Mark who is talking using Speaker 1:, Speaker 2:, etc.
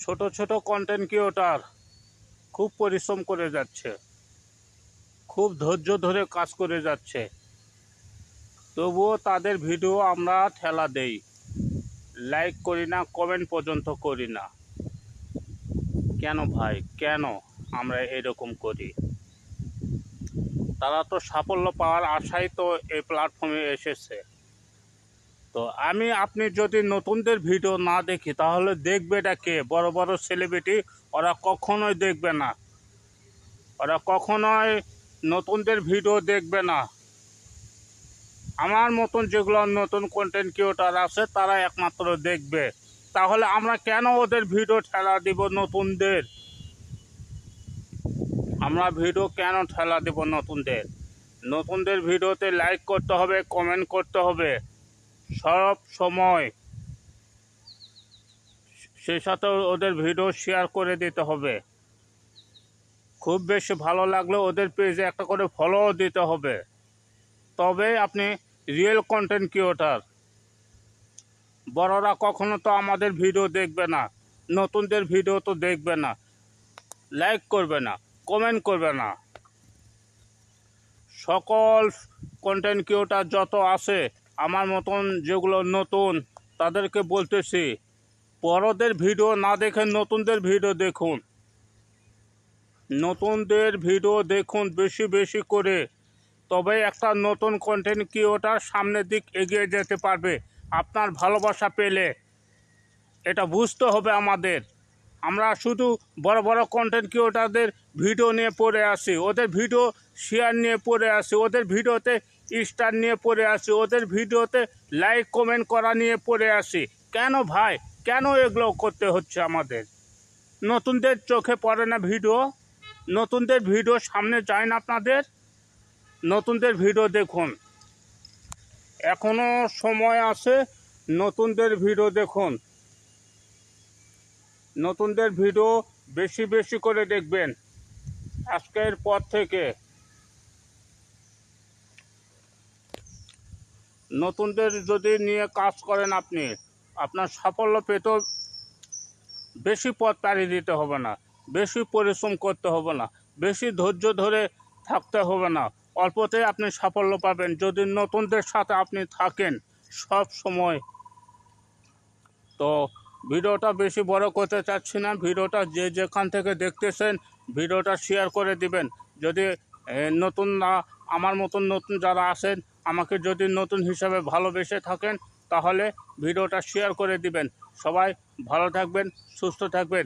Speaker 1: ছোট ছোট content creator খুব পরিশ্রম করে যাচ্ছে। খুব ধৈর্য ধরে কাজ করে যাচ্ছে। তবুও তাদের ভিডিও আমরা ঠেলা দেই। লাইক করি না কমেন্ট পর্যন্ত করি না। কেন ভাই? কেন আমরা এরকম করি? তারা তো সাফল্য পাওয়ার আশায় তো এই প্ল্যাটফর্মে এসেছে। তো আমি, আপনি যদি নতুনদের ভিডিও না দেখি, তাহলে দেখবে এটা কে? বড় বড় সেলিব্রিটি ওরা কখনোই দেখবে না। ওরা কখনোই নতুনদের ভিডিও দেখবে না। আমার মতন যেগুলো নতুন কন্টেন্ট ক্রিয়েটার আছে, তারা একমাত্র দেখবে। তাহলে আমরা কেন ওদের ভিডিও ঠেলা দিব নতুনদের? আমরা ভিডিও কেন ঠেলা দেব নতুনদের? নতুনদের ভিডিওতে লাইক করতে হবে কমেন্ট করতে হবে। সব সময়। সেই সাথে ওদের ভিডিও শেয়ার করে দিতে হবে। খুব বেশি ভালো লাগলে ওদের পেজে একটা করে ফলো দিতে হবে। তবে আপনি রিয়েল কন্টেন্ট ক্রিয়েটার বড়রা কখনো তো আমাদের ভিডিও দেখবে না, নতুনদের ভিডিও তো দেখবে না। লাইক করবে না কমেন্ট করবে না। সকল কন্টেন্ট ক্রিয়েটার যত আছে আমার মতন যেগুলো নতুন, তাদেরকে বলতেছি, বড়দের ভিডিও না দেখে নতুনদের ভিডিও দেখুন। নতুনদের ভিডিও দেখুন বেশি বেশি করে। তবে একটা নতুন কন্টেন্ট ক্রিয়েটার সামনের দিক এগিয়ে যেতে পারবে, আপনার ভালোবাসা পেলে। এটা বুঝতে হবে আমাদের। আমরা শুধু বড় বড় কন্টেন্ট ক্রিয়েটারদের ভিডিও নিয়ে পড়ে আসি ওদের ভিডিও শেয়ার নিয়ে পড়ে আসি ওদের ভিডিওতে স্টার নিয়ে পড়ে আসি, ওদের ভিডিওতে লাইক কমেন্ট করা নিয়ে পড়ে আসি। কেন ভাই? কেন এগুলো করতে হচ্ছে আমাদের? নতুনদের চোখে পড়ে না ভিডিও? নতুনদের ভিডিও সামনে যায় না আপনাদের? নতুনদের ভিডিও দেখুন। এখনও সময় আছে, নতুনদের ভিডিও দেখুন। নতুনদের ভিডিও বেশি বেশি করে দেখবেন। আজকের পর থেকে। নতুনদের যদি নিয়ে কাজ করেন আপনি, আপনার সাফল্য পেতেও বেশি পথ পাড়ি দিতে হবে না, বেশি পরিশ্রম করতে হবে না, বেশি ধৈর্য ধরে থাকতে হবে না, অল্পতেই আপনি সাফল্য পাবেন। যদি নতুনদের সাথে আপনি থাকেন সব সময়। তো ভিডিওটা বেশি বড় করতে চাচ্ছি না, ভিডিওটা যে যেখান থেকে দেখতেছেন, ভিডিওটা শেয়ার করে দিবেন। যদি নতুন আমার মতন নতুন যারা আছেন, আমাকে যদি নতুন হিসাবে ভালোবেসে থাকেন, তাহলে ভিডিওটা শেয়ার করে দিবেন। সবাই ভালো থাকবেন, সুস্থ থাকবেন।